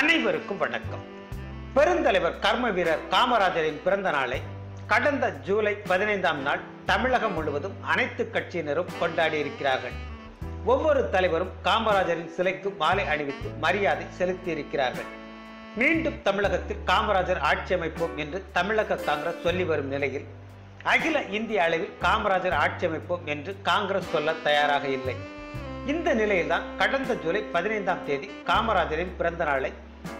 அனைவருக்கும் வணக்கம். பெருந்தலைவர் கர்ம வீரர் காமராஜரின் பிறந்த நாளை கடந்த ஜூலை பதினைந்தாம் நாள் தமிழகம் முழுவதும் அனைத்து கட்சியினரும் கொண்டாடி இருக்கிறார்கள். ஒவ்வொரு தலைவரும் காமராஜரின் சிலைக்கு மாலை அணிவித்து மரியாதை செலுத்தி இருக்கிறார்கள் மீண்டும் தமிழகத்தில் காமராஜர் ஆட்சி அமைப்போம் என்று தமிழக காங்கிரஸ் சொல்லி வரும் நிலையில் அகில இந்திய அளவில் காமராஜர் ஆட்சி அமைப்போம் என்று காங்கிரஸ் சொல்ல தயாராக இல்லை. இந்த நிலையில்தான் கடந்த ஜூலை பதினைந்தாம் தேதி காமராஜரின் பிறந்த நாளை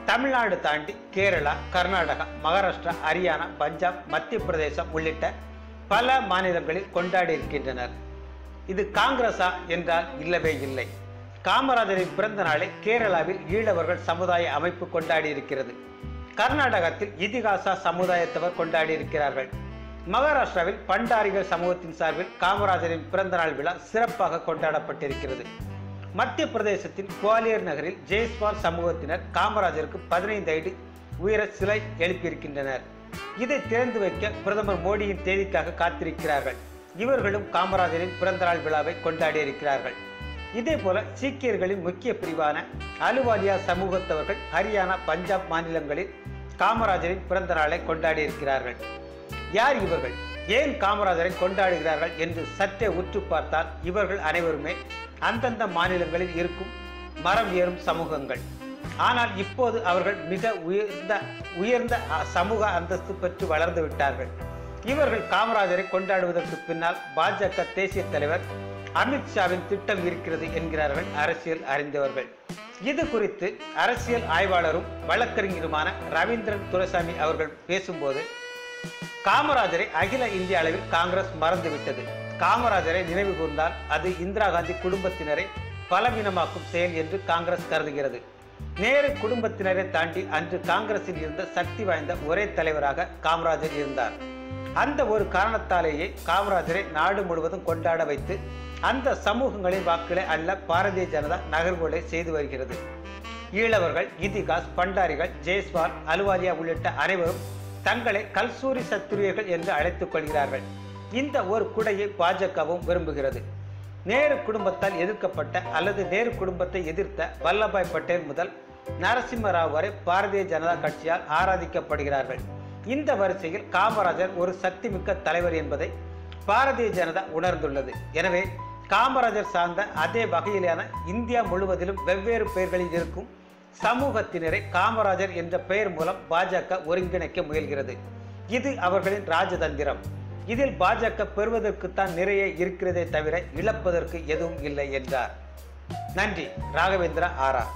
தமிழ்நாடு தாண்டி கேரளா கர்நாடகா மகாராஷ்டிரா ஹரியானா பஞ்சாப் மத்திய பிரதேசம் உள்ளிட்ட பல மாநிலங்களில் கொண்டாடி இருக்கின்றனர். இது காங்கிரஸா என்றால் இல்லவே இல்லை. காமராஜரின் பிறந்த நாளை கேரளாவில் ஈழவர்கள் சமுதாய அமைப்பு கொண்டாடி இருக்கிறது. கர்நாடகத்தில் இதிகாசா சமுதாயத்தவர் கொண்டாடி இருக்கிறார்கள். மகாராஷ்டிராவில் பண்டாரிகள் சமூகத்தின் சார்பில் காமராஜரின் பிறந்த நாள் விழா சிறப்பாக கொண்டாடப்பட்டிருக்கிறது. மத்திய பிரதேசத்தின் குவாலியர் நகரில் ஜெய்ஸ்வால் சமூகத்தினர் காமராஜருக்கு பதினைந்து அடி உயர சிலை எழுப்பியிருக்கின்றனர். இதை திறந்து வைக்க பிரதமர் மோடியின் தேதிக்காக காத்திருக்கிறார்கள். இவர்களும் காமராஜரின் பிறந்தநாள் விழாவை கொண்டாடி இருக்கிறார்கள். இதே போல சீக்கியர்களின் முக்கிய பிரிவான அலுவாலியா சமூகத்தவர்கள் ஹரியானா பஞ்சாப் மாநிலங்களில் காமராஜரின் பிறந்த நாளை கொண்டாடி இருக்கிறார்கள். யார் இவர்கள்? ஏன் காமராஜரை கொண்டாடுகிறார்கள் என்று சற்றே உற்று பார்த்தால் இவர்கள் அனைவருமே அந்தந்த மாநிலங்களில் இருக்கும் மரம் ஏறும் சமூகங்கள். ஆனால் இப்போது அவர்கள் மிக உயர்ந்த உயர்ந்த சமூக அந்தஸ்து பெற்று வளர்ந்து விட்டார்கள். இவர்கள் காமராஜரை கொண்டாடுவதற்கு பின்னால் பாஜக தேசிய தலைவர் அமித்ஷாவின் திட்டம் இருக்கிறது என்கிறார்கள் அரசியல் அறிந்தவர்கள். இது குறித்து அரசியல் ஆய்வாளரும் வழக்கறிஞருமான ரவீந்திரன் துரைசாமி அவர்கள் பேசும்போது காமராஜரை அகில இந்திய அளவில் காங்கிரஸ் மறந்துவிட்டது. காமராஜரை நினைவு கூர்ந்தால் அது இந்திரா காந்தி குடும்பத்தினரை பலவீனமாக்கும் செயல் என்று காங்கிரஸ் கருதுகிறது. நேரு குடும்பத்தினரை தாண்டி அன்று காங்கிரஸில் இருந்த சக்தி வாய்ந்த ஒரே தலைவராக காமராஜர் இருந்தார். அந்த ஒரு காரணத்தாலேயே காமராஜரை நாடு முழுவதும் கொண்டாட வைத்து அந்த சமூகங்களின் வாக்குகளை அல்ல பாரதிய ஜனதா நகர்வுகளை செய்து வருகிறது. ஈழவர்கள் இதிகாஸ் பண்டாரிகள் ஜெய்ஸ்வால் அலுவாலியா உள்ளிட்ட அனைவரும் தங்களை கல்சூரி சத்துரியர்கள் என்று அழைத்துக் கொள்கிறார்கள். இந்த ஒரு குடையை பாஜகவும் விரும்புகிறது. நேரு குடும்பத்தால் எதிர்க்கப்பட்ட அல்லது நேரு குடும்பத்தை எதிர்த்த வல்லபாய் பட்டேல் முதல் நரசிம்ம ராவ் வரை பாரதிய ஜனதா கட்சியால் ஆராதிக்கப்படுகிறார்கள். இந்த வரிசையில் காமராஜர் ஒரு சக்திமிக்க தலைவர் என்பதை பாரதிய ஜனதா உணர்ந்துள்ளது. எனவே காமராஜர் சார்ந்த அதே வகையிலான இந்தியா முழுவதிலும் வெவ்வேறு பெயர்களில் இருக்கும் சமூகத்தினரை காமராஜர் என்ற பெயர் மூலம் பாஜக ஒருங்கிணைக்க முயல்கிறது. இது அவர்களின் ராஜதந்திரம். இதில் பாஜக பெறுவதற்குத்தான் நிறைய இருக்கிறதே தவிர இழப்பதற்கு எதுவும் இல்லை என்றார். நன்றி. ராகவேந்திரா ஆரா.